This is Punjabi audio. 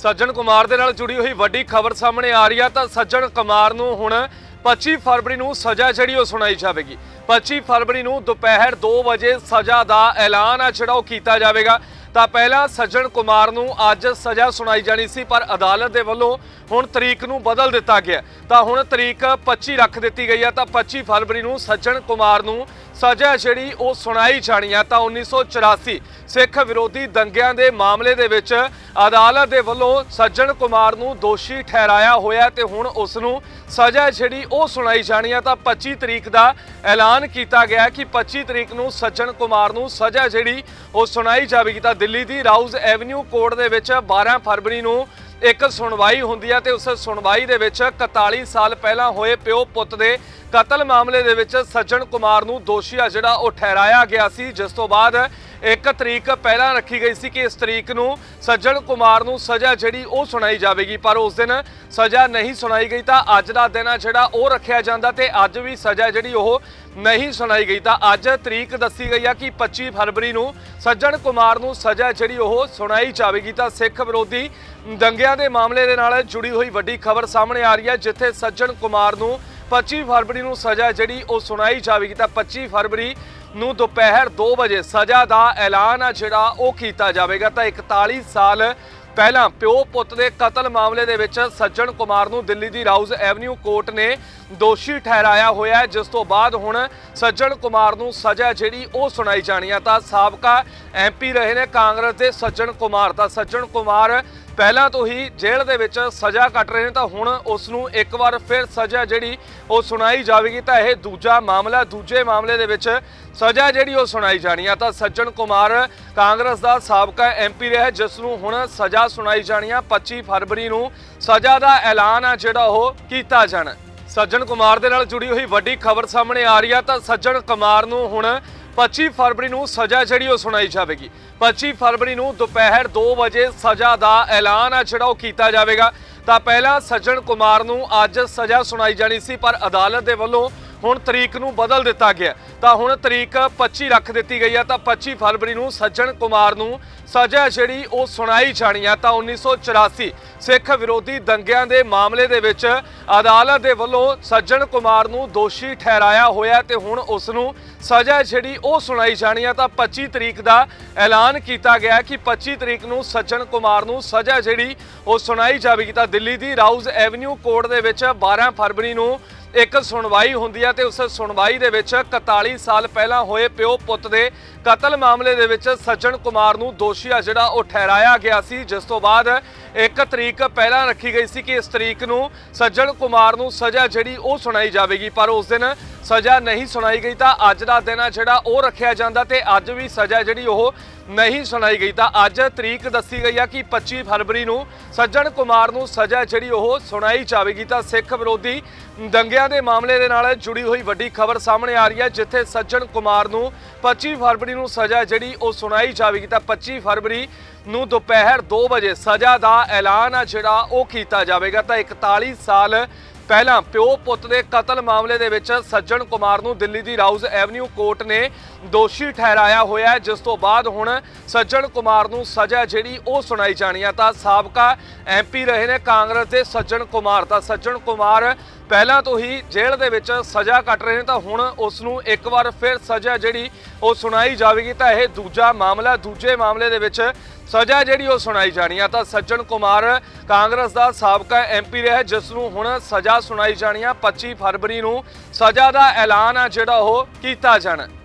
ਸੱਜਣ ਕੁਮਾਰ ਦੇ ਨਾਲ ਜੁੜੀ ਹੋਈ ਵੱਡੀ ਖਬਰ ਸਾਹਮਣੇ ਆ ਰਹੀ ਆ, ਤਾਂ ਸੱਜਣ ਕੁਮਾਰ ਨੂੰ ਹੁਣ 25 ਫਰਵਰੀ ਨੂੰ ਸਜ਼ਾ ਜਿਹੜੀ ਉਹ ਸੁਣਾਈ ਜਾਵੇਗੀ। 25 ਫਰਵਰੀ ਨੂੰ ਦੁਪਹਿਰ 2 ਵਜੇ ਸਜ਼ਾ ਦਾ ਐਲਾਨ ਆ ਜਿਹੜਾ ਉਹ ਕੀਤਾ ਜਾਵੇਗਾ। ਤਾਂ ਪਹਿਲਾਂ ਸੱਜਣ ਕੁਮਾਰ ਨੂੰ ਅੱਜ ਸਜ਼ਾ ਸੁਣਾਈ ਜਾਣੀ ਸੀ, ਪਰ ਅਦਾਲਤ ਦੇ ਵੱਲੋਂ ਹੁਣ ਤਰੀਕ ਨੂੰ ਬਦਲ ਦਿੱਤਾ ਗਿਆ। ਤਾਂ ਹੁਣ ਤਰੀਕ 25 ਰੱਖ ਦਿੱਤੀ ਗਈ ਹੈ ਤਾਂ 25 ਫਰਵਰੀ ਨੂੰ ਸੱਜਣ ਕੁਮਾਰ ਨੂੰ ਸਜ਼ਾ ਜਿਹੜੀ ਉਹ ਸੁਣਾਈ ਜਾਣੀ ਆ ਤਾਂ 1984 ਸਿੱਖ ਵਿਰੋਧੀ ਦੰਗਿਆਂ ਦੇ ਮਾਮਲੇ ਦੇ ਵਿੱਚ ਅਦਾਲਤ ਦੇ ਵੱਲੋਂ ਸੱਜਣ ਕੁਮਾਰ ਨੂੰ ਦੋਸ਼ੀ ਠਹਿਰਾਇਆ ਹੋਇਆ ਤੇ ਹੁਣ ਉਸ ਨੂੰ ਸਜ਼ਾ ਜਿਹੜੀ ਉਹ ਸੁਣਾਈ ਜਾਣੀ ਆ ਤਾਂ 25 ਤਰੀਕ ਦਾ ਐਲਾਨ ਕੀਤਾ ਗਿਆ ਕਿ 25 ਤਰੀਕ ਨੂੰ ਸੱਜਣ ਕੁਮਾਰ ਨੂੰ ਸਜ਼ਾ ਜਿਹੜੀ ਉਹ ਸੁਣਾਈ ਜਾਵੇਗੀ ਤਾਂ ਦਿੱਲੀ ਦੀ ਰਾਊਜ਼ ਐਵਨਿਊ ਕੋਰਟ ਦੇ ਵਿੱਚ 12 ਫਰਵਰੀ ਨੂੰ ਇੱਕ ਸੁਣਵਾਈ ਹੁੰਦੀ ਹੈ ਤੇ ਉਸ ਸੁਣਵਾਈ ਦੇ ਵਿੱਚ 41 ਸਾਲ ਪਹਿਲਾਂ ਹੋਏ ਪਿਓ ਪੁੱਤ ਦੇ ਕਤਲ ਮਾਮਲੇ ਦੇ ਵਿੱਚ ਸੱਜਣ ਕੁਮਾਰ ਨੂੰ ਦੋਸ਼ੀ ਆ ਜਿਹੜਾ ਉਹ ਠਹਿਰਾਇਆ ਗਿਆ ਸੀ। ਜਿਸ ਤੋਂ ਬਾਅਦ ਇੱਕ ਤਰੀਕ ਪਹਿਲਾਂ ਰੱਖੀ ਗਈ ਸੀ ਕਿ ਇਸ ਤਰੀਕ ਨੂੰ ਸੱਜਣ ਕੁਮਾਰ ਨੂੰ ਸਜ਼ਾ ਜਿਹੜੀ ਉਹ ਸੁਣਾਈ ਜਾਵੇਗੀ, ਪਰ ਉਸ ਦਿਨ ਸਜ਼ਾ ਨਹੀਂ ਸੁਣਾਈ ਗਈ ਤਾਂ ਅੱਜ ਦਾ ਦਿਨ ਆ ਜਿਹੜਾ ਉਹ ਰੱਖਿਆ ਜਾਂਦਾ ਤੇ ਅੱਜ ਵੀ ਸਜ਼ਾ ਜਿਹੜੀ ਉਹ ਨਹੀਂ ਸੁਣਾਈ ਗਈ। ਤਾਂ ਅੱਜ ਤਰੀਕ ਦੱਸੀ ਗਈ ਆ ਕਿ 25 ਫਰਵਰੀ ਨੂੰ ਸੱਜਣ ਕੁਮਾਰ ਨੂੰ ਸਜ਼ਾ ਜਿਹੜੀ ਉਹ ਸੁਣਾਈ ਜਾਵੇਗੀ। ਤਾਂ ਸਿੱਖ ਵਿਰੋਧੀ ਦੰਗਿਆਂ ਦੇ ਮਾਮਲੇ ਦੇ ਨਾਲ ਜੁੜੀ ਹੋਈ ਵੱਡੀ ਖਬਰ ਸਾਹਮਣੇ ਆ ਰਹੀ ਹੈ, ਜਿੱਥੇ ਸੱਜਣ ਕੁਮਾਰ ਨੂੰ 25 ਫਰਵਰੀ ਨੂੰ ਸਜ਼ਾ ਜਿਹੜੀ ਉਹ ਸੁਣਾਈ ਜਾਵੇਗੀ। ਤਾਂ 25 ਫਰਵਰੀ ਨੂੰ ਦੁਪਹਿਰ 2 ਵਜੇ ਸਜ਼ਾ ਦਾ ਐਲਾਨ ਆ ਜਿਹੜਾ ਉਹ ਕੀਤਾ ਜਾਵੇਗਾ। ਤਾਂ 41 ਸਾਲ ਪਹਿਲਾਂ ਪਿਓ ਪੁੱਤ ਦੇ ਕਤਲ ਮਾਮਲੇ ਦੇ ਵਿੱਚ ਸੱਜਣ ਕੁਮਾਰ ਨੂੰ ਦਿੱਲੀ ਦੀ ਰਾਊਜ਼ ਐਵਨਿਊ ਕੋਰਟ ਨੇ ਦੋਸ਼ੀ ਠਹਿਰਾਇਆ ਹੋਇਆ ਜਿਸ ਤੋਂ ਬਾਅਦ ਹੁਣ ਸੱਜਣ ਕੁਮਾਰ ਨੂੰ ਸਜ਼ਾ ਜਿਹੜੀ ਉਹ ਸੁਣਾਈ ਜਾਣੀ ਆ। ਤਾਂ ਸਾਬਕਾ ਐਮਪੀ ਰਹੇ ਨੇ ਕਾਂਗਰਸ ਦੇ ਸੱਜਣ ਕੁਮਾਰ। ਤਾਂ ਸੱਜਣ ਕੁਮਾਰ ਪਹਿਲਾਂ ਤੋਂ ਹੀ ਜੇਲ੍ਹ ਦੇ ਵਿੱਚ ਸਜ਼ਾ ਕੱਟ ਰਹੇ ਨੇ ਤਾਂ ਹੁਣ ਉਸ ਨੂੰ ਇੱਕ ਵਾਰ ਫਿਰ ਸਜ਼ਾ ਜਿਹੜੀ ਉਹ ਸੁਣਾਈ ਜਾਵੇਗੀ ਤਾਂ ਇਹ ਦੂਜਾ ਮਾਮਲਾ ਦੂਜੇ ਮਾਮਲੇ ਦੇ ਵਿੱਚ ਸਜ਼ਾ ਜਿਹੜੀ ਉਹ ਸੁਣਾਈ ਜਾਣੀ ਆ। ਤਾਂ ਸੱਜਣ ਕੁਮਾਰ ਕਾਂਗਰਸ ਦਾ ਸਾਬਕਾ ਐਮਪੀ ਰਿਹਾ ਜਿਸ ਨੂੰ ਹੁਣ ਸਜ਼ਾ ਸੁਣਾਈ ਜਾਣੀ ਆ। 25 ਫਰਵਰੀ ਨੂੰ ਸਜ਼ਾ ਦਾ ਐਲਾਨ ਆ ਜਿਹੜਾ ਉਹ ਕੀਤਾ ਜਾਣਾ। ਸੱਜਣ ਕੁਮਾਰ ਦੇ ਨਾਲ ਜੁੜੀ ਹੋਈ ਵੱਡੀ ਖਬਰ ਸਾਹਮਣੇ ਆ ਰਹੀ ਆ। ਤਾਂ ਸੱਜਣ ਕੁਮਾਰ ਨੂੰ ਹੁਣ 25 ਫਰਵਰੀ ਨੂੰ ਸਜ਼ਾ ਜਿਹੜੀ ਉਹ ਸੁਣਾਈ ਜਾਵੇਗੀ। 25 ਫਰਵਰੀ ਨੂੰ ਦੁਪਹਿਰ 2 ਵਜੇ ਸਜ਼ਾ ਦਾ ਐਲਾਨ ਆ ਜਿਹੜਾ ਉਹ ਕੀਤਾ ਜਾਵੇਗਾ। ਤਾਂ ਪਹਿਲਾਂ ਸੱਜਣ ਕੁਮਾਰ ਨੂੰ ਅੱਜ ਸਜ਼ਾ ਸੁਣਾਈ ਜਾਣੀ ਸੀ, ਪਰ ਅਦਾਲਤ ਦੇ ਵੱਲੋਂ ਹੁਣ ਤਰੀਕ ਨੂੰ ਬਦਲ ਦਿੱਤਾ ਗਿਆ। ਤਾਂ ਹੁਣ ਤਰੀਕ 25 ਰੱਖ ਦਿੱਤੀ ਗਈ ਹੈ ਤਾਂ 25 ਫਰਵਰੀ ਨੂੰ ਸੱਜਣ ਕੁਮਾਰ ਨੂੰ ਸਜ਼ਾ ਜਿਹੜੀ ਉਹ ਸੁਣਾਈ ਜਾਣੀ ਹੈ ਤਾਂ 1984 ਸਿੱਖ ਵਿਰੋਧੀ ਦੰਗਿਆਂ ਦੇ ਮਾਮਲੇ ਦੇ ਵਿੱਚ ਅਦਾਲਤ ਦੇ ਵੱਲੋਂ ਸੱਜਣ ਕੁਮਾਰ ਨੂੰ ਦੋਸ਼ੀ ਠਹਿਰਾਇਆ ਹੋਇਆ ਤੇ ਹੁਣ ਉਸ ਨੂੰ ਸਜ਼ਾ ਜਿਹੜੀ ਉਹ ਸੁਣਾਈ ਜਾਣੀ ਹੈ ਤਾਂ 25 ਤਰੀਕ ਦਾ ਐਲਾਨ ਕੀਤਾ ਗਿਆ ਕਿ 25 ਤਰੀਕ ਨੂੰ ਸੱਜਣ ਕੁਮਾਰ ਨੂੰ ਸਜ਼ਾ ਜਿਹੜੀ ਉਹ ਸੁਣਾਈ ਜਾਵੇਗੀ। ਤਾਂ ਦਿੱਲੀ ਦੀ ਰਾਊਜ਼ ਐਵਨਿਊ ਕੋਰਟ ਦੇ ਵਿੱਚ 12 ਫਰਵਰੀ ਨੂੰ ਇੱਕ ਸੁਣਵਾਈ ਹੁੰਦੀ ਹੈ ਤੇ ਉਸ ਸੁਣਵਾਈ ਦੇ ਵਿੱਚ 41 ਸਾਲ ਪਹਿਲਾਂ ਹੋਏ ਪਿਓ ਪੁੱਤ ਦੇ ਕਤਲ ਮਾਮਲੇ ਦੇ ਵਿੱਚ ਸੱਜਣ ਕੁਮਾਰ ਨੂੰ ਦੋਸ਼ੀ ਆ ਜਿਹੜਾ ਉਹ ਠਹਿਰਾਇਆ ਗਿਆ ਸੀ। ਜਿਸ ਤੋਂ ਬਾਅਦ ਇੱਕ ਤਰੀਕ ਪਹਿਲਾਂ ਰੱਖੀ ਗਈ ਸੀ ਕਿ ਇਸ ਤਰੀਕ ਨੂੰ ਸੱਜਣ ਕੁਮਾਰ ਨੂੰ ਸਜ਼ਾ ਜਿਹੜੀ ਉਹ ਸੁਣਾਈ ਜਾਵੇਗੀ। ਪਰ ਉਸ ਦਿਨ ਸਜ਼ਾ ਨਹੀਂ ਸੁਣਾਈ ਗਈ ਤਾਂ ਅੱਜ ਦਾ ਦਿਨ ਆ ਜਿਹੜਾ ਉਹ ਰੱਖਿਆ ਜਾਂਦਾ ਤੇ ਅੱਜ ਵੀ ਸਜ਼ਾ ਜਿਹੜੀ ਉਹ ਨਹੀਂ ਸੁਣਾਈ ਗਈ ਤਾਂ ਅੱਜ ਤਰੀਕ ਦੱਸੀ ਗਈ ਆ ਕਿ 25 ਫਰਵਰੀ ਨੂੰ ਸੱਜਣ ਕੁਮਾਰ ਨੂੰ ਸਜ਼ਾ ਜਿਹੜੀ ਉਹ ਸੁਣਾਈ ਜਾਵੇਗੀ ਤਾਂ ਸਿੱਖ ਵਿਰੋਧੀ ਦੰਗਿਆਂ ਦੇ ਮਾਮਲੇ ਦੇ ਨਾਲ ਜੁੜੀ ਹੋਈ ਵੱਡੀ ਖਬਰ ਸਾਹਮਣੇ ਆ ਰਹੀ ਹੈ, ਜਿੱਥੇ ਸੱਜਣ ਕੁਮਾਰ ਨੂੰ 25 ਫਰਵਰੀ ਨੂੰ ਸਜ਼ਾ ਜਿਹੜੀ ਉਹ ਸੁਣਾਈ ਜਾਵੇਗੀ ਤਾਂ 25 ਫਰਵਰੀ ਨੂੰ ਦੁਪਹਿਰ 2 ਵਜੇ ਸਜ਼ਾ ਦਾ ਐਲਾਨ ਆ ਜਿਹੜਾ ਉਹ ਕੀਤਾ ਜਾਵੇਗਾ ਤਾਂ 41 ਸਾਲ ਪਹਿਲਾਂ ਪਿਓ ਪੁੱਤ ਦੇ ਕਤਲ ਮਾਮਲੇ ਦੇ ਵਿੱਚ ਸੱਜਣ ਕੁਮਾਰ ਨੂੰ ਦਿੱਲੀ ਦੀ ਰਾਊਜ਼ ਐਵਨਿਊ ਕੋਰਟ ਨੇ ਦੋਸ਼ੀ ਠਹਿਰਾਇਆ ਹੋਇਆ ਹੈ। ਜਿਸ ਤੋਂ ਬਾਅਦ ਹੁਣ ਸੱਜਣ ਕੁਮਾਰ ਨੂੰ ਸਜ਼ਾ ਜਿਹੜੀ ਉਹ ਸੁਣਾਈ ਜਾਣੀ ਆ। ਤਾਂ ਸਾਬਕਾ ਐਮਪੀ ਰਹੇ ਨੇ ਕਾਂਗਰਸ ਦੇ ਸੱਜਣ ਕੁਮਾਰ। ਤਾਂ ਸੱਜਣ ਕੁਮਾਰ ਪਹਿਲਾਂ ਤੋਂ ਹੀ ਜੇਲ੍ਹ ਦੇ ਵਿੱਚ ਸਜ਼ਾ ਕੱਟ ਰਹੇ ਨੇ। ਤਾਂ ਹੁਣ ਉਸ ਨੂੰ ਇੱਕ ਵਾਰ ਫਿਰ ਸਜ਼ਾ ਜਿਹੜੀ ਉਹ ਸੁਣਾਈ ਜਾਵੇਗੀ। ਤਾਂ ਇਹ ਦੂਜਾ ਮਾਮਲਾ, ਦੂਜੇ ਮਾਮਲੇ ਦੇ ਵਿੱਚ ਸਜ਼ਾ ਜਿਹੜੀ ਉਹ ਸੁਣਾਈ ਜਾਣੀ ਆ। ਤਾਂ ਸੱਜਣ ਕੁਮਾਰ ਕਾਂਗਰਸ ਦਾ ਸਾਬਕਾ ਐਮਪੀ ਰਿਹਾ ਜਿਸ ਨੂੰ ਹੁਣ ਸਜ਼ਾ ਸੁਣਾਈ ਜਾਣੀ ਆ 25 ਫਰਵਰੀ ਨੂੰ ਸਜ਼ਾ ਦਾ ਐਲਾਨ ਆ ਜਿਹੜਾ ਉਹ ਕੀਤਾ ਜਾਣਾ।